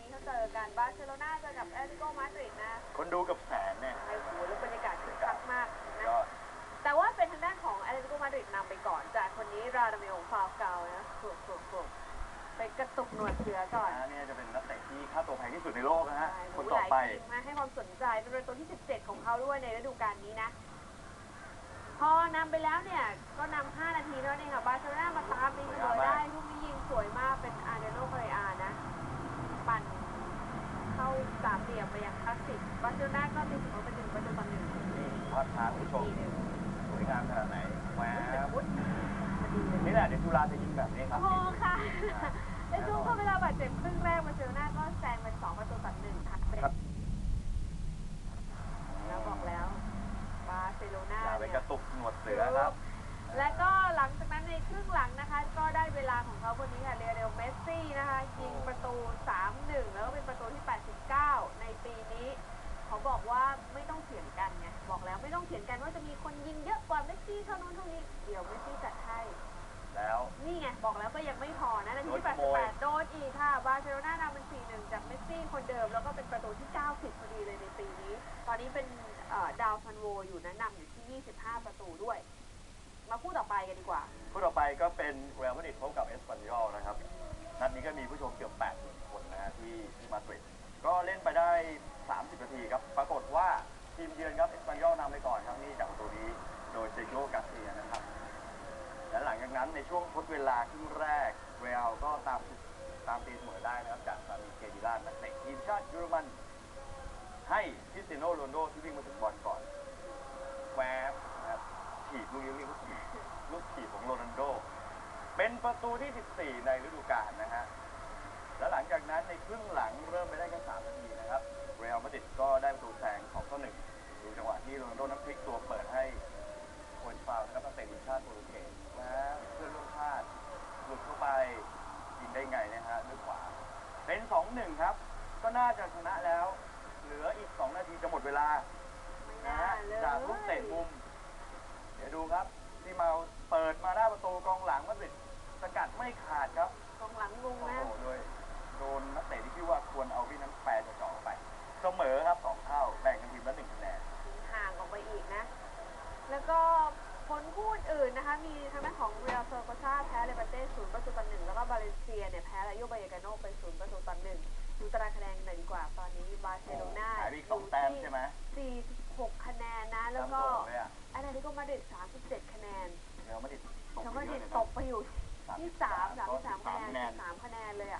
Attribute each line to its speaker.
Speaker 1: นี้เขาเจอกันบาร์เซโลนาเจอกับแอตเลติโกมาดริดนะ
Speaker 2: คนดูกับแสนเนี่ย
Speaker 1: ไอ้โหแล้วบรรยากาศคึกคักมากนะแต่ว่าเป็นทางด้านของแอตเลติโกมาดริดนำไปก่อน จากคนนี้ราดมิโอฟาวเกานะถูกถูกถูกไปกระตุกหนวดเสือก่อน
Speaker 2: นะเนี่ยจะเป็นนักเตะที่ค่าตัวแพงที่สุดในโลกนะฮะ คนต่อไป
Speaker 1: มาให้ความสนใจเป็นตัวตูที่ 17 ของเขาด้วยในฤดูกาลนี้นะ พอนำไปแล้วเนี่ย ไปยังคลาสสิกบาร์เซโลนาก็ตีเสมอเป็นหนึ่งประตูต่อหนึ่ง
Speaker 2: นี่ภาพช้าคุณผู้ชม
Speaker 1: ทีหนึ่ง
Speaker 2: สวยงามขนาดไหนแหว
Speaker 1: แต่
Speaker 2: บ
Speaker 1: วุ้นพอดีเลย
Speaker 2: นี่แหละเดี๋ยวจุฬาจะยิงแบบนี้ครับ
Speaker 1: โอ้ค่ะในช่วงเข้าเวลาบาดเจ็บครึ่งแรกบาร์เซโลนาก็แซงเป็นสองประตูต่อหนึ่งค่ะเป็น
Speaker 2: ครับ
Speaker 1: แล้วบอกแล้วบาร์เซโลนา
Speaker 2: อย่าไป
Speaker 1: เนี่ย
Speaker 2: กระตุกหนวดเสือครับ
Speaker 1: และก็หลังจากนั้นในครึ่งหลังนะคะ ก็ได้เวลาของเขาคนนี้ค่ะ นว่าจะมีคนยิงเยอะกว่าเมสซี่เท่านู้นเท่านี้ เดี๋ยวเมสซี่จัดให้
Speaker 2: แล้ว
Speaker 1: นี่ไง บอกแล้วก็ยังไม่พอนะนาทีที่
Speaker 2: โดนขโมย
Speaker 1: 88โดนอีกค่ะ บาร์เซโลนานำเป็น 4-1 จากเมสซี่คนเดิม แล้วก็เป็นประตูที่ 90 พอดีเลยในปีนี้ ตอนนี้เป็นเอ่อดาวฟันโวอยู่นะนำอยู่ที่ 25 ประตูด้วย มาคู่ต่อไปกันดีกว่า
Speaker 2: คู่ต่อไปก็เป็นเรอัลมาดริดพบกับเอสปันยอลนะครับ นั้นในช่วงทดเวลาครึ่งแรก เรอัลก็ตามตามตีเสมอได้นะครับจากซามิเกดิลานักเตะทีมชาติเยอรมัน ให้คริสเตียโนโรนโดที่วิ่งมาถึงบอลก่อนแวบนะครับถีบลูกนี้เรียกว่าถีบลูกถีบของโรนัลโด เป็นประตูที่ 14 ในฤดูกาลนะฮะ แล้วหลังจากนั้นในครึ่งหลังเริ่มไปได้แค่3นาทีนะครับ เรอัลมาดริด ได้ไงนะฮะด้วยขวา เป็น2-1ครับ ก็น่าจะชนะแล้ว เหลืออีก2นาทีจะหมดเวลา
Speaker 1: ไม่
Speaker 2: นะ
Speaker 1: น่า
Speaker 2: ฮะ
Speaker 1: เลย
Speaker 2: จากลูกเตะมุม เดี๋ยวดูครับที่เมาเปิดมาหน้าประตูกองหลังมาดริดสกัดไม่ขาดครับ
Speaker 1: กองหลังงง
Speaker 2: โอ้
Speaker 1: นะ
Speaker 2: โหโดยโดนนักเตะที่ชื่อว่าควรเอาวินั้นแปรจะเจาะออกไป เสมอครับสองเท่า แบ่งกันทีมละหนึ่งคะแนน
Speaker 1: ห่างออกไปอีกนะ แล้วก็ผลคู่อื่นนะคะ มีทางด้านของเรียลเซอร์โกซาแพ้เลเบเต้ศูนย์ประตูต่อหนึ่งแล้วก็บาเลนเซียเนี่ยแพ้ลาโยบายากาโนไปศูนย์ประตูต่อหนึ่งดูตารางคะแนนกันหน่อยดีกว่าตอนนี้บาร์เซโลนา
Speaker 2: หายไปอีกสองแต้มใช่ไหม
Speaker 1: 46คะแนนนะ แล้วก็
Speaker 2: ตามโด่งเลยอะ
Speaker 1: แอตเลติโกมาดริด37คะแนน
Speaker 2: เรอัลมาดริดตก
Speaker 1: ชา
Speaker 2: ไป
Speaker 1: มาด
Speaker 2: เย
Speaker 1: ริ
Speaker 2: อะ
Speaker 1: ด
Speaker 2: เลย
Speaker 1: ต
Speaker 2: นะ
Speaker 1: กไปอยู่ที่3 33คะแนน
Speaker 2: คะแนน
Speaker 1: 3คะแนนเลย